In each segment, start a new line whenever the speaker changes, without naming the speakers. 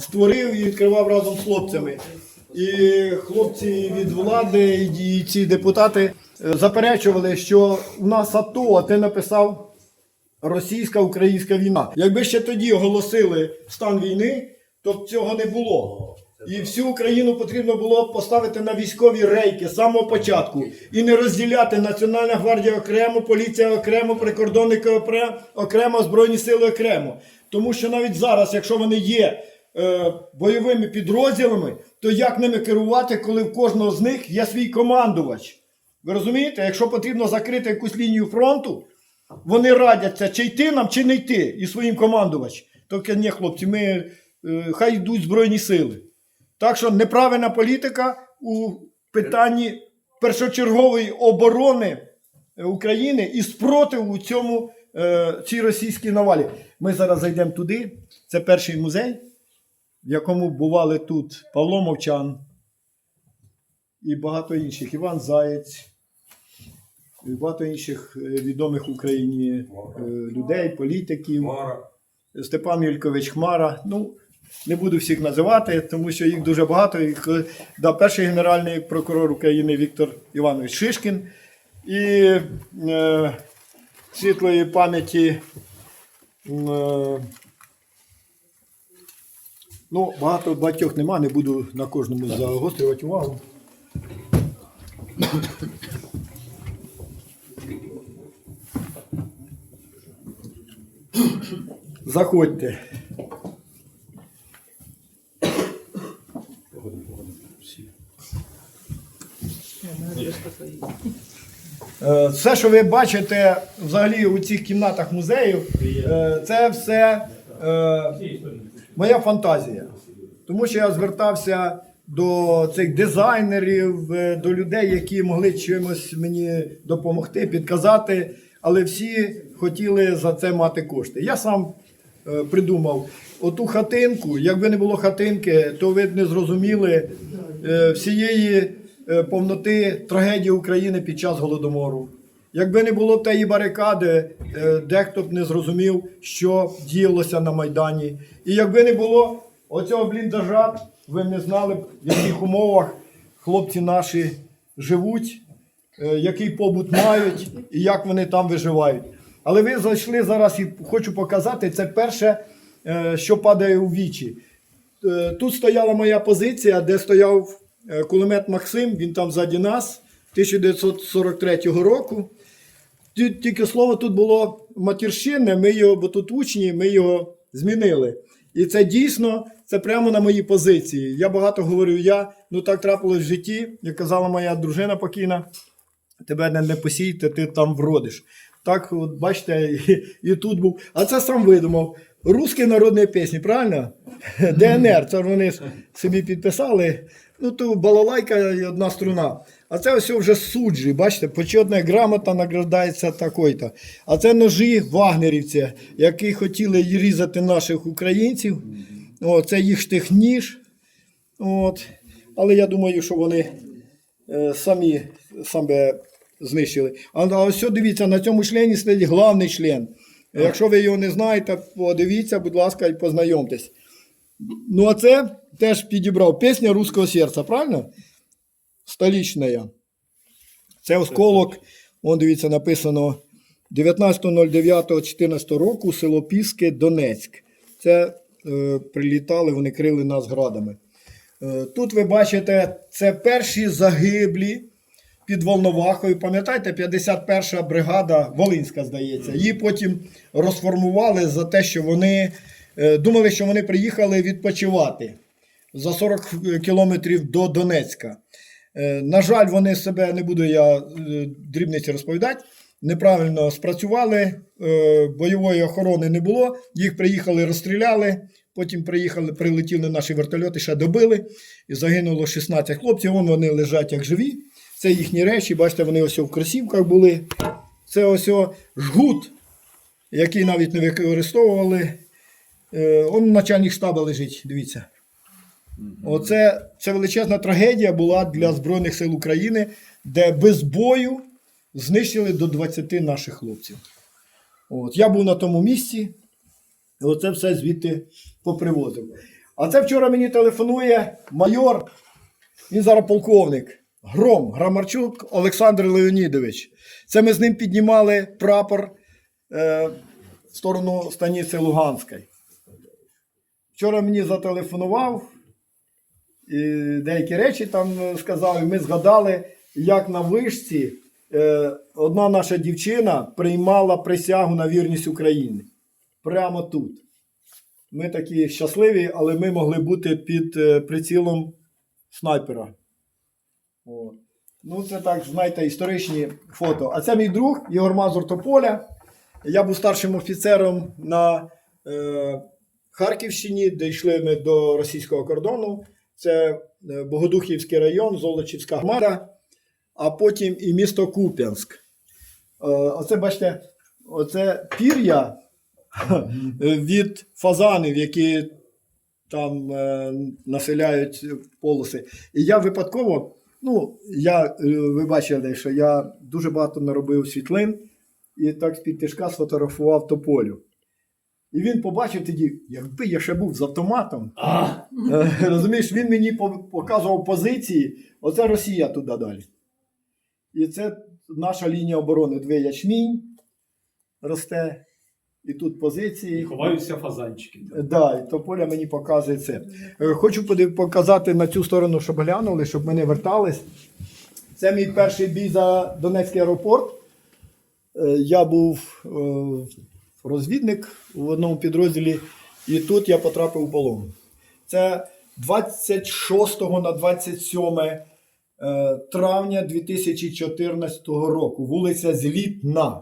створив і відкривав разом з хлопцями. І хлопці від влади і ці депутати е, заперечували, що в нас АТО, а ти написав російська-українська війна. Якби ще тоді оголосили стан війни, то б цього не було. І всю Україну потрібно було поставити на військові рейки з самого початку і не розділяти Національна гвардія окремо, поліція окремо, прикордонники окремо, збройні сили окремо. Тому що навіть зараз, якщо вони є е, бойовими підрозділами, то як ними керувати, коли в кожного з них є свій командувач? Ви розумієте, якщо потрібно закрити якусь лінію фронту, вони радяться, чи йти нам, чи не йти і своїм командувач. Тільки ні, хлопці, ми е, хай йдуть Збройні сили. Так що неправильна політика у питанні першочергової оборони е, України і спротиву цьому цій російській навалі. Ми зараз зайдемо туди. Це перший музей, в якому бували тут Павло Мовчан і багато інших. Іван Заєць, і багато інших е, відомих в Україні е, людей, політиків. Степан Юлькович Хмара. Ну, не буду всіх називати, тому що їх дуже багато. Їх, е, да, перший генеральний прокурор України Віктор Іванович Шишкін і е, світлої пам'яті. Е, ну, багато багатьох нема, не буду на кожному загострювати увагу. Заходьте. Е, Все, що ви бачите взагалі у цих кімнатах музею, е, це все е, моя фантазія. Тому що я звертався до цих дизайнерів, е, до людей, які могли чимось мені допомогти, підказати, але всі хотіли за це мати кошти. Я сам е, придумав оту хатинку. Якби не було хатинки, то ви б не зрозуміли е, всієї повноти трагедії України під час голодомору. Якби не було тієї барикади, е, дехто б не зрозумів, що діялося на Майдані. І якби не було оцього бліндажа, ви не знали б, в яких умовах хлопці наші живуть, е, який побут мають і як вони там виживають. Але ви зайшли зараз і хочу показати, це перше, е, що падає у вічі. Тут стояла моя позиція, де стояв кулемет Максим, він там ззаді нас 1943 року. Ті- Тільки слово тут було матерщинне, ми його, бо тут учні, ми його змінили. І це дійсно, це прямо на моїй позиції. Я багато говорю, я, ну так трапилось в житті, як казала моя дружина покійна, тебе не, не посійте, ти там вродиш. Так, от бачите, і, і тут був. А це сам видумав. Русські народні пісні, правильно? ДНР, це вони собі підписали. Ну, то балалайка і одна струна. А це ось вже суджі, бачите, почетна грамота награждається такою-то. А це ножі вагнерівці, які хотіли різати наших українців. О, це їх штихніж. От. Але я думаю, що вони е, самі себе знищили. А, а ось дивіться, на цьому члені стоїть головний член. Якщо ви його не знаєте, подивіться, будь ласка, і познайомтесь. Ну, а це теж підібрав пісня руського серця, правильно? Столічна. Це осколок, вон дивіться, написано 19.09.14 року, село Піски, Донецьк. Це е, прилітали, вони крили нас градами. Е, Тут ви бачите, це перші загиблі під Волновахою. Пам'ятаєте, 51-ша бригада Волинська, здається. Її потім розформували за те, що вони думали, що вони приїхали відпочивати за 40 кілометрів до Донецька. Е, На жаль, вони себе не буду я е, дрібниці розповідати. Неправильно спрацювали, е, бойової охорони не було. Їх приїхали, розстріляли. Потім приїхали, прилетіли наші вертольоти, ще добили. І загинуло 16 хлопців. Вон вони лежать як живі. Це їхні речі. Бачите, вони ось в кросівках були. Це ось жгут, який навіть не використовували. Е, Он начальник штабу лежить, дивіться. Оце це величезна трагедія була для Збройних сил України, де без бою знищили до 20 наших хлопців. От, я був на тому місці, і оце все звідти попривозив. А це вчора мені телефонує майор, він зараз полковник. Гром Грамарчук Олександр Леонідович. Це ми з ним піднімали прапор е, в сторону станиці Луганської. Вчора мені зателефонував і деякі речі там е, сказав, і ми згадали, як на вишці е, одна наша дівчина приймала присягу на вірність Україні. Прямо тут. Ми такі щасливі, але ми могли бути під е, прицілом снайпера. От. Ну, це так, знаєте, історичні фото. А це мій друг Ігор Мазур Тополя. Я був старшим офіцером на Харківщині, де йшли ми до російського кордону. Це е, Богодухівський район, Золочівська громада, а потім і місто Куп'янськ. Е, оце, бачите, оце пір'я від фазанів, які там е, населяють полоси. І я випадково, ну, я, е, ви бачили, що я дуже багато наробив світлин і так з-під тишка сфотографував тополю. І він побачив тоді, якби я ще був з автоматом, е, розумієш, він мені показував позиції, оце Росія туди далі. І це наша лінія оборони. Дві ячмінь росте, і тут позиції.
Ховаються фазанчики.
Да, і Тополя мені показує це. Е, Хочу показати на цю сторону, щоб глянули, щоб ми не вертались. Це мій перший бій за Донецький аеропорт. Е, Я був розвідник в одному підрозділі, і тут я потрапив в полон. Це 26 на 27 е, травня 2014 року, вулиця Злітна.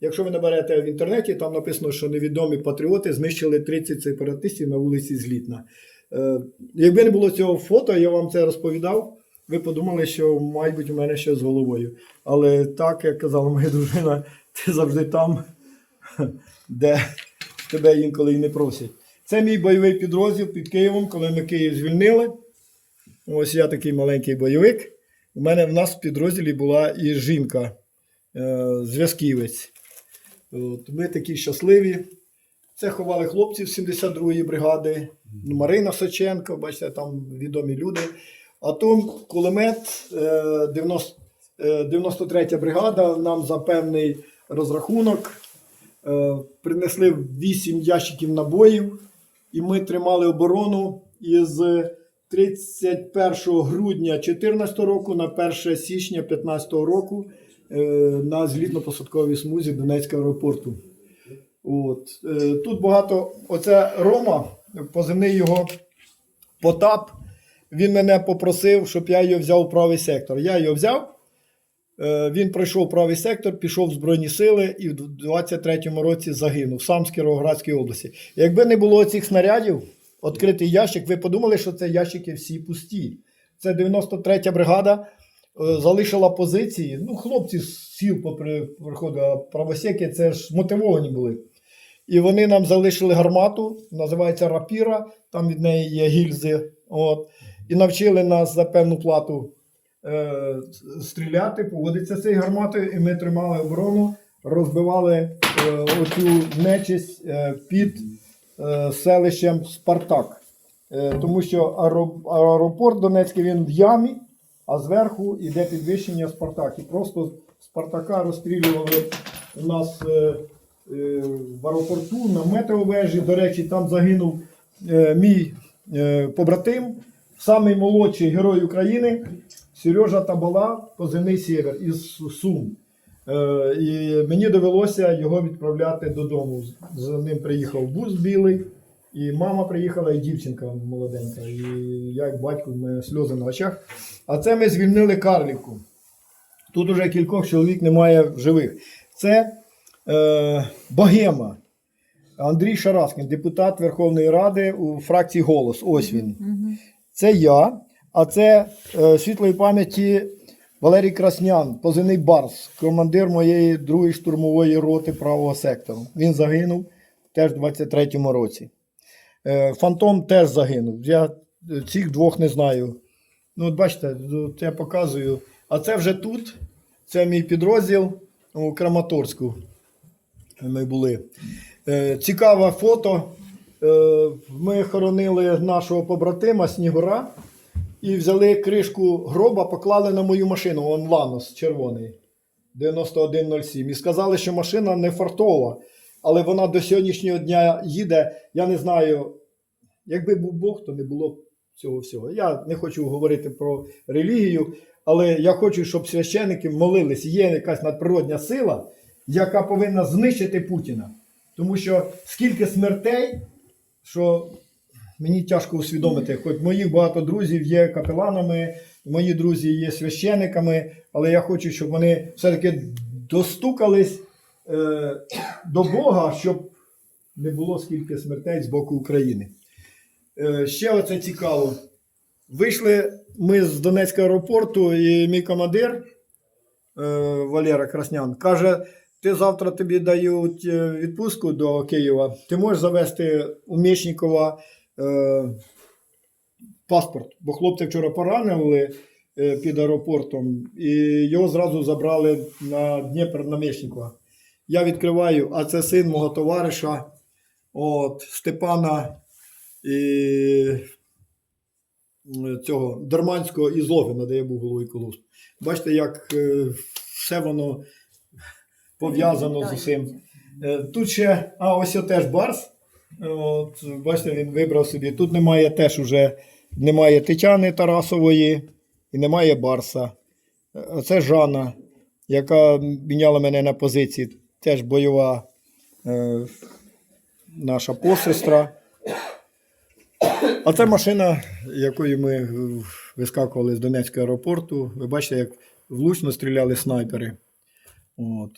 Якщо ви наберете в інтернеті, там написано, що невідомі патріоти знищили 30 сепаратистів на вулиці Злітна. Е, якби не було цього фото, я вам це розповідав, ви подумали, що, мабуть, у мене щось з головою. Але так, як казала моя дружина, ти завжди там, де тебе інколи і не просять. Це мій бойовий підрозділ під Києвом, коли ми Київ звільнили. Ось я такий маленький бойовик. У мене в нас в підрозділі була і жінка, е, зв'язківець. Ми такі щасливі. Це ховали хлопців 72-ї бригади, ну, Марина Соченко, бачите, там відомі люди. А то кулемет е, 90, е, 93 бригада нам за певний розрахунок принесли 8 ящиків набоїв, і ми тримали оборону із 31 грудня 2014 року на 1 січня 2015 року е, на злітно-посадковій смузі Донецького аеропорту. От. Е, Тут багато. Оце Рома, позивний його Потап. Він мене попросив, щоб я його взяв у правий сектор. Я його взяв. Е, Він пройшов правий сектор, пішов в Збройні сили і в 23-му році загинув сам з Кіровоградської області. Якби не було цих снарядів, відкритий ящик, ви подумали, що це ящики всі пусті. Це 93-я бригада е, залишила позиції. Ну, хлопці з сіл попри а правосеки це ж мотивовані були. І вони нам залишили гармату, називається рапіра, там від неї є гільзи. От, і навчили нас за певну плату стріляти, поводитися цією гарматою, і ми тримали оборону, розбивали е, оцю нечисть е, під е, селищем Спартак. Е, тому що аеропорт Донецький він в ямі, а зверху йде підвищення Спартак. І просто Спартака розстрілювали у нас е, е, в аеропорту на метеовежі. До речі, там загинув е, мій е, побратим, самий молодший герой України Сережа Табала, позивний Сєвер із Сум. Е, і мені довелося його відправляти додому. За ним приїхав бус білий, і мама приїхала, і дівчинка молоденька. І я, як батько, в мене сльози на очах. А це ми звільнили Карлівку. Тут уже кількох чоловік немає живих. Це е, Богема. Андрій Шараскін, депутат Верховної Ради у фракції Голос. Ось він. Це я, а це е, світлої пам'яті Валерій Краснян, позивний Барс, командир моєї другої штурмової роти правого сектору. Він загинув теж в 23-му році. Е, Фантом теж загинув. Я е, цих двох не знаю. Ну, от бачите, я показую. А це вже тут. Це мій підрозділ у Краматорську. Ми були. Е, Цікаве фото. Е, Ми хоронили нашого побратима Снігура і взяли кришку гроба, поклали на мою машину, он Ланос червоний 9107. І сказали, що машина не фартова, але вона до сьогоднішнього дня їде. Я не знаю, якби був Бог, то не було б цього всього. Я не хочу говорити про релігію, але я хочу, щоб священники молились. Є якась надприродня сила, яка повинна знищити Путіна. Тому що скільки смертей, що мені тяжко усвідомити, хоч моїх багато друзів є капеланами, мої друзі є священиками, але я хочу, щоб вони все-таки достукались е, до Бога, щоб не було скільки смертей з боку України. Е, ще оце цікаво. Вийшли ми з Донецького аеропорту, і мій командир е, Валера Краснян каже: ти завтра тобі дають е, відпустку до Києва, ти можеш завести у Мєчнікова е, паспорт, бо хлопця вчора поранили е, під аеропортом, і його зразу забрали на Дніпр на Мєчнікова. Я відкриваю, а це син мого товариша, от, Степана і цього Дерманського і Зловина, де я був головою колосу. Бачите, як е, все воно пов'язано з усім. Е, Тут ще, а ось теж Барс. От, бачите, він вибрав собі. Тут немає теж уже немає Тетяни Тарасової і немає Барса. Е, Це Жанна, яка міняла мене на позиції. Теж бойова е, наша посестра. А це машина, якою ми е, вискакували з Донецького аеропорту. Ви бачите, як влучно стріляли снайпери. От.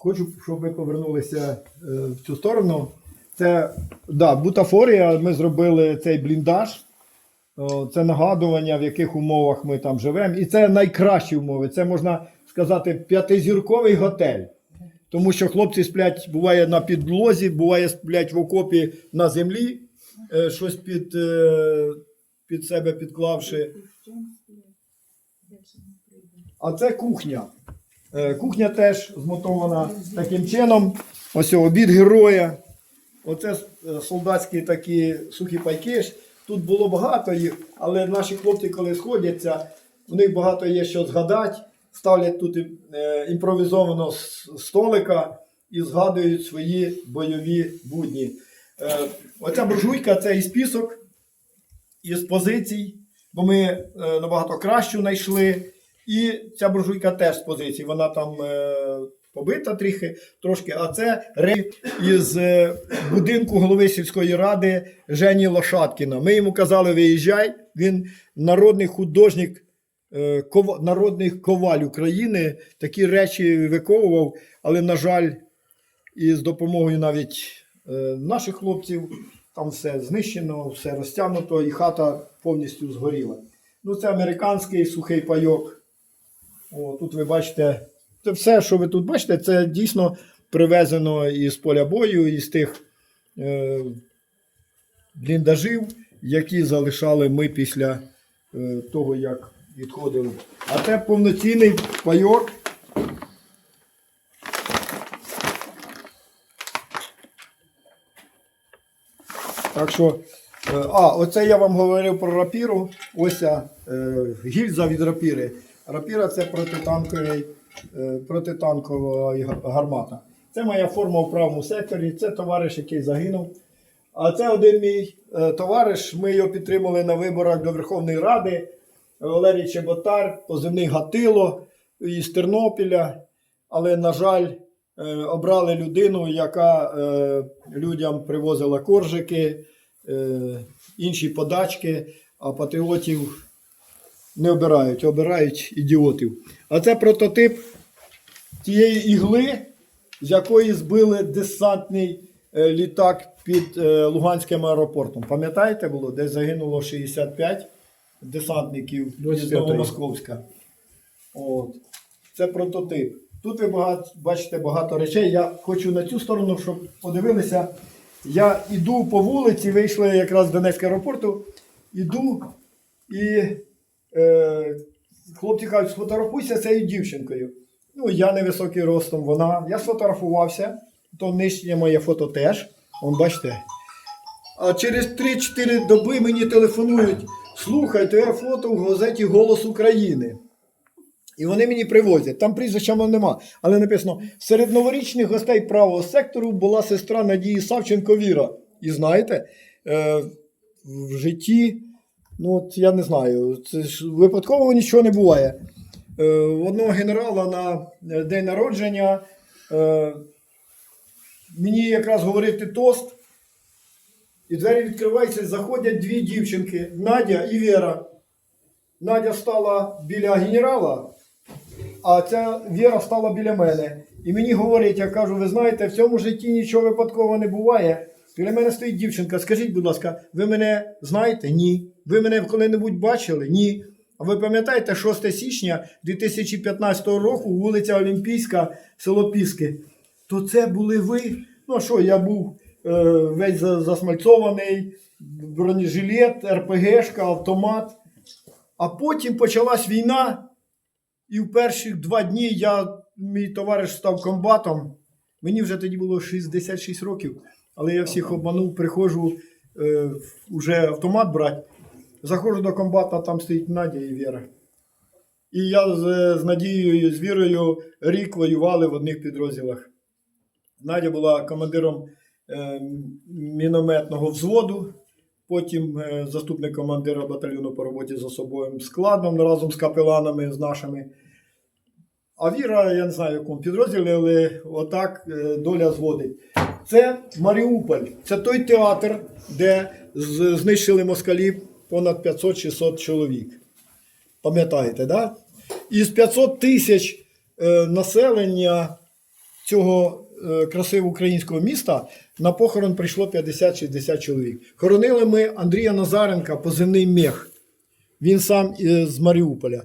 Хочу, щоб ви повернулися е, в цю сторону. Це да, бутафорія. Ми зробили цей бліндаж. Це нагадування, в яких умовах ми там живемо. І це найкращі умови. Це можна сказати п'ятизірковий готель. Тому що хлопці сплять, буває на підлозі, буває сплять в окопі на землі, е, щось під, е, під себе підклавши. А це кухня. Е, Кухня теж змотована таким чином. Ось обід героя. Оце е, солдатські такі сухі пайки. Тут було багато їх, але наші хлопці, коли сходяться, у них багато є що згадати. Ставлять тут е, імпровізованого столика і згадують свої бойові будні. Оця буржуйка це із пісок, із позицій, бо ми набагато кращу знайшли. І ця буржуйка теж з позицій. Вона там е, побита трохи, трошки, а це рей із е, будинку голови сільської ради Жені Лошаткіна. Ми йому казали, виїжджай. Він народний художник, е, народний коваль України. Такі речі виковував, але, на жаль, і з допомогою навіть наших хлопців там все знищено, все розтягнуто, і хата повністю згоріла. Ну, це американський сухий пайок. О, тут ви бачите, це все, що ви тут бачите, це дійсно привезено із поля бою, із тих е, бліндажів, які залишали ми після е, того, як відходили. А це повноцінний пайок. Так що, е, а, оце я вам говорив про рапіру. Ось е, гільза від рапіри. Рапіра це протитанкова гармата. Це моя форма в правому секторі, це товариш, який загинув. А це один мій е, товариш. Ми його підтримали на виборах до Верховної Ради. Валерій Чеботар, позивний Гатило із Тернопіля. Але, на жаль, е, обрали людину, яка е, людям привозила коржики, інші подачки, а патріотів не обирають, обирають ідіотів. А це прототип тієї ігли, з якої збили десантний е, літак під е, Луганським аеропортом. Пам'ятаєте було, де загинуло 65 десантників з
25-й.
Новомосковська. От. Це прототип. Тут ви багато, бачите багато речей. Я хочу на цю сторону, щоб подивилися. Я йду по вулиці, вийшли якраз з Донецького аеропорту, іду і е, хлопці кажуть, сфотографуйся цією дівчинкою. Ну, я невисокий ростом, вона. Я сфотографувався, то нижнє моє фото теж. Он бачите. А через 3-4 доби мені телефонують. Слухай, твоє фото в газеті Голос України. І вони мені привозять. Там прізвища нема. Але написано: серед новорічних гостей правого сектору була сестра Надії Савченко Віра. І знаєте, е, в житті, ну от я не знаю, це ж випадково нічого не буває. Е, одного генерала на е, день народження е, мені якраз говорити тост. І двері відкриваються, заходять дві дівчинки Надя і Віра. Надя стала біля генерала, а ця Віра стала біля мене. І мені говорять, я кажу, ви знаєте, в цьому житті нічого випадкового не буває. Біля мене стоїть дівчинка. Скажіть, будь ласка, ви мене знаєте? Ні. Ви мене коли-небудь бачили? Ні. А ви пам'ятаєте, 6 січня 2015 року, вулиця Олімпійська, село Піски. То це були ви. Ну що, я був е, весь засмальцований, бронежилет, РПГшка, автомат. А потім почалась війна, і в перші два дні я, мій товариш став комбатом. Мені вже тоді було 66 років, але я всіх обманув, приходжу е, вже автомат брати. Заходжу до комбата, там стоїть Надя і Віра. І я з, з Надією, з Вірою рік воювали в одних підрозділах. Надя була командиром е, мінометного взводу, потім е, заступник командира батальйону по роботі з особовим складом разом з капеланами з нашими. А Віра, я не знаю, в якому підрозділі, але отак е, доля зводить. Це Маріуполь. Це той театр, де знищили москалі понад 500-600 чоловік. Пам'ятаєте, да? Із 500 тисяч е, населення цього е, красивого українського міста на похорон прийшло 50-60 чоловік. Хоронили ми Андрія Назаренка, позивний мех. Він сам з Маріуполя.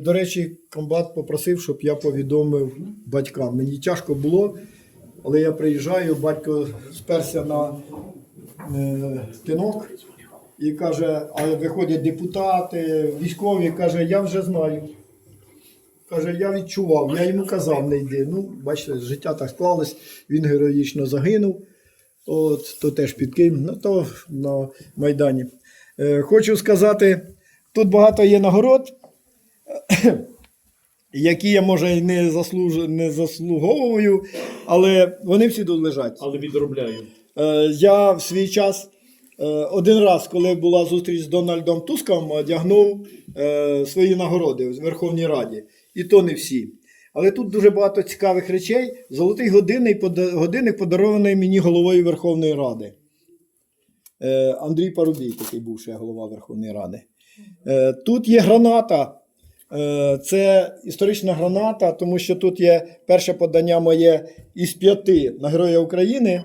До речі, комбат попросив, щоб я повідомив батькам. Мені тяжко було, але я приїжджаю, батько сперся на е, тинок і каже: а виходять депутати, військові, каже, я вже знаю. Каже, я відчував, я йому казав, не йди. Ну, бачите, життя так склалось, він героїчно загинув. От, то теж підкинь, ну то на Майдані. Е, хочу сказати, тут багато є нагород, які я може і не, заслуж... не заслуговую, але вони всі тут лежать.
але відробляю.
Е, Я в свій час е, один раз, коли була зустріч з Дональдом Туском, одягнув е, свої нагороди в Верховній Раді. І то не всі. Але тут дуже багато цікавих речей. Золотий годинник, годинник подарований мені головою Верховної Ради. Е, Андрій Парубій, такий був ще голова Верховної Ради. Е, Тут є граната. Е, Це історична граната, тому що тут є перше подання моє із п'яти на Героя України.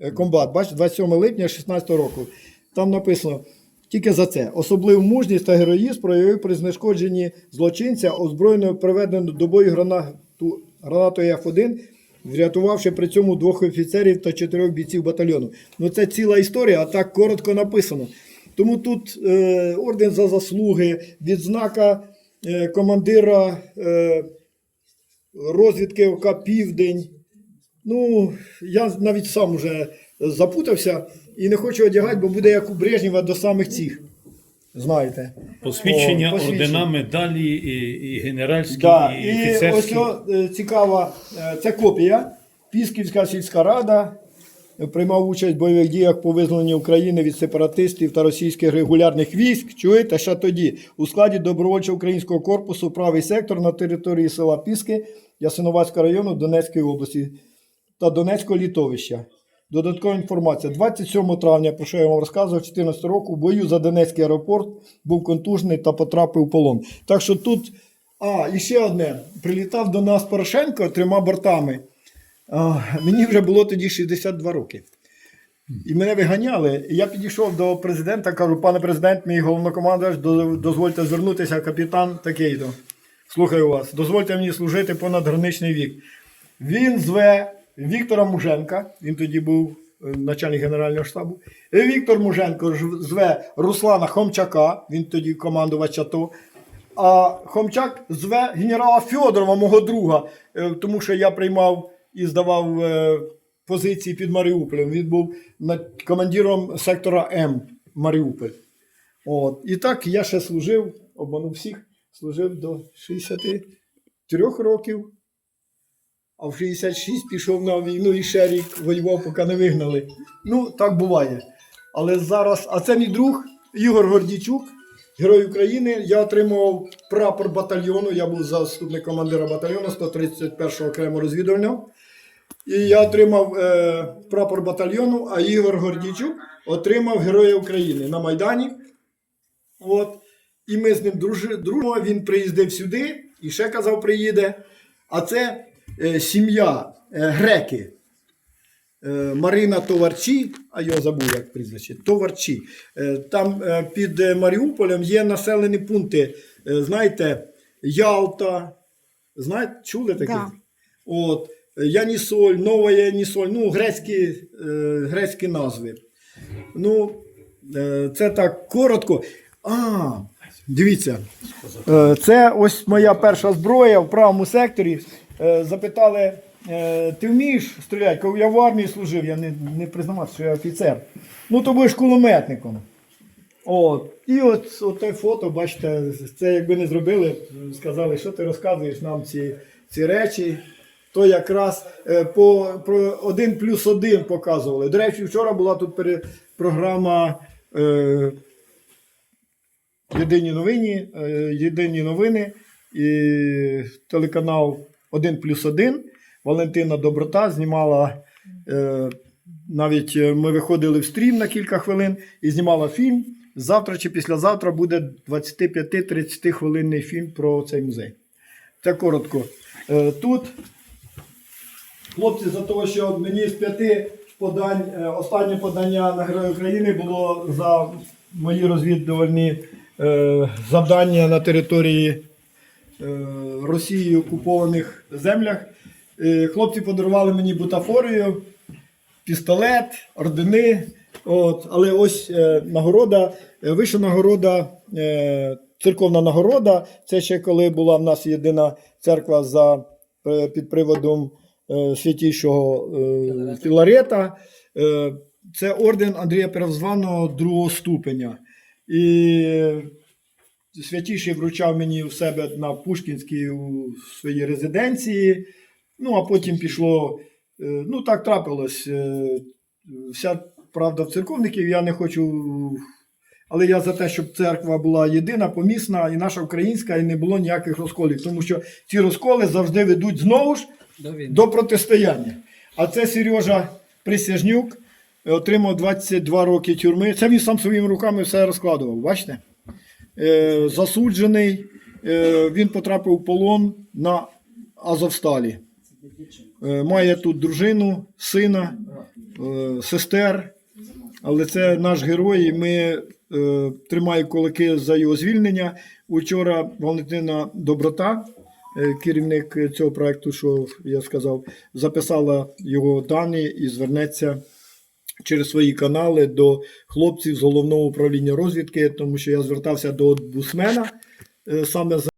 е, Комбат, бачите, 27 липня 16 року. Там написано тільки за це. Особливу мужність та героїзм проявив при знешкодженні злочинця, озброєного приведено до бою гранату, гранатою F1, врятувавши при цьому двох офіцерів та чотирьох бійців батальйону. Ну це ціла історія, а так коротко написано. Тому тут е, орден за заслуги, відзнака командира е, розвідки ОК Південь. Ну, я навіть сам вже запутався і не хочу одягати, бо буде як у Брежнєва до самих цих. Знаєте.
Посвідчення,
О, посвідчення.
ордена, медалі і, і генеральські,
Да.
і,
І ось о, е, цікава, е, це копія. Пісківська сільська рада е, приймав участь в бойових діях по визволенню України від сепаратистів та російських регулярних військ. Чуєте, ще тоді у складі добровольчого українського корпусу правий сектор на території села Піски Ясиновацького району Донецької області та Донецького літовища. Додаткова інформація. 27 травня, про що я вам розказував, 14 року, в бою за Донецький аеропорт був контужений та потрапив в полон. Так що тут, а, і ще одне. Прилітав до нас Порошенко трьома бортами. Мені вже було тоді 62 роки. І мене виганяли. І я підійшов до президента, кажу, пане президент, мій головнокомандувач, дозвольте звернутися, капітан такий-то. Слухаю вас, дозвольте мені служити понад граничний вік. Він зве Віктора Муженка, він тоді був е, начальник Генерального штабу. І Віктор Муженко зве Руслана Хомчака, він тоді командувач АТО. А Хомчак зве генерала Фьодорова, мого друга, е, тому що я приймав і здавав е, позиції під Маріуполем. Він був командиром сектора М Маріуполь. От. І так я ще служив, обманув всіх, служив до 63 років. А в 66 пішов на війну і ще рік воював, поки не вигнали. Ну, так буває. Але зараз, а це мій друг Ігор Гордійчук, Герой України. Я отримував прапор батальйону. Я був заступник командира батальйону 131-го окремо розвідувального. І я отримав е, прапор батальйону, а Ігор Гордійчук отримав Героя України на Майдані. От. І ми з ним дружимо. Він приїздив сюди і ще казав, приїде. А це е, сім'я е, греки. Е, Марина Товарчі, а його забув як прізвище, Товарчі. Е, Там е, під Маріуполем є населені пункти, знаєте, Ялта. Знаєте, чули таке?
Да.
От, Янісоль, Нова Янісоль, ну, грецькі, е, грецькі назви. Ну, е, це так коротко. А, дивіться. Е, Це ось моя перша зброя в правому секторі. Запитали, ти вмієш стріляти? Я в армії служив, я не, не признавався, що я офіцер. Ну, то будеш кулеметником. От. І от, от те фото, бачите, це якби не зробили, сказали, що ти розказуєш нам ці, ці речі. То якраз е, по, про один плюс один показували. До речі, вчора була тут пере, програма е, Єдині новини, е, Єдині новини і телеканал 1 плюс 1. Валентина Доброта знімала. Е, навіть е, ми виходили в стрім на кілька хвилин і знімала фільм. Завтра чи післязавтра буде 25-30 хвилинний фільм про цей музей. Це коротко. Е, Тут хлопці за того, що мені з п'яти подань, е, останнє подання на Герой України було за мої розвідувальні е, завдання на території е, Росії окупованих землях. Хлопці подарували мені бутафорію, пістолет, ордени. От, але ось нагорода, вища нагорода, церковна нагорода. Це ще коли була в нас єдина церква за, під приводом святішого е, Філарета. Е, це орден Андрія Перевзваного другого ступеня. І святіший вручав мені у себе на Пушкінській у своїй резиденції. Ну, а потім пішло. е, Ну, так трапилось. е, Вся правда в церковників, я не хочу. Але я за те, щоб церква була єдина, помісна, і наша українська, і не було ніяких розколів. Тому що ці розколи завжди ведуть знову ж до протистояння. А це Сережа Присяжнюк е, отримав 22 роки тюрми. Це він сам своїми руками все розкладував. Бачите? Е, засуджений, е, він потрапив в полон на Азовсталі. Має тут дружину, сина, сестер. Але це наш герой, і ми е, тримаємо кулаки за його звільнення. Учора Валентина Доброта, керівник цього проекту, що я сказав, записала його дані і звернеться через свої канали до хлопців з головного управління розвідки, тому що я звертався до бусмена е, саме за.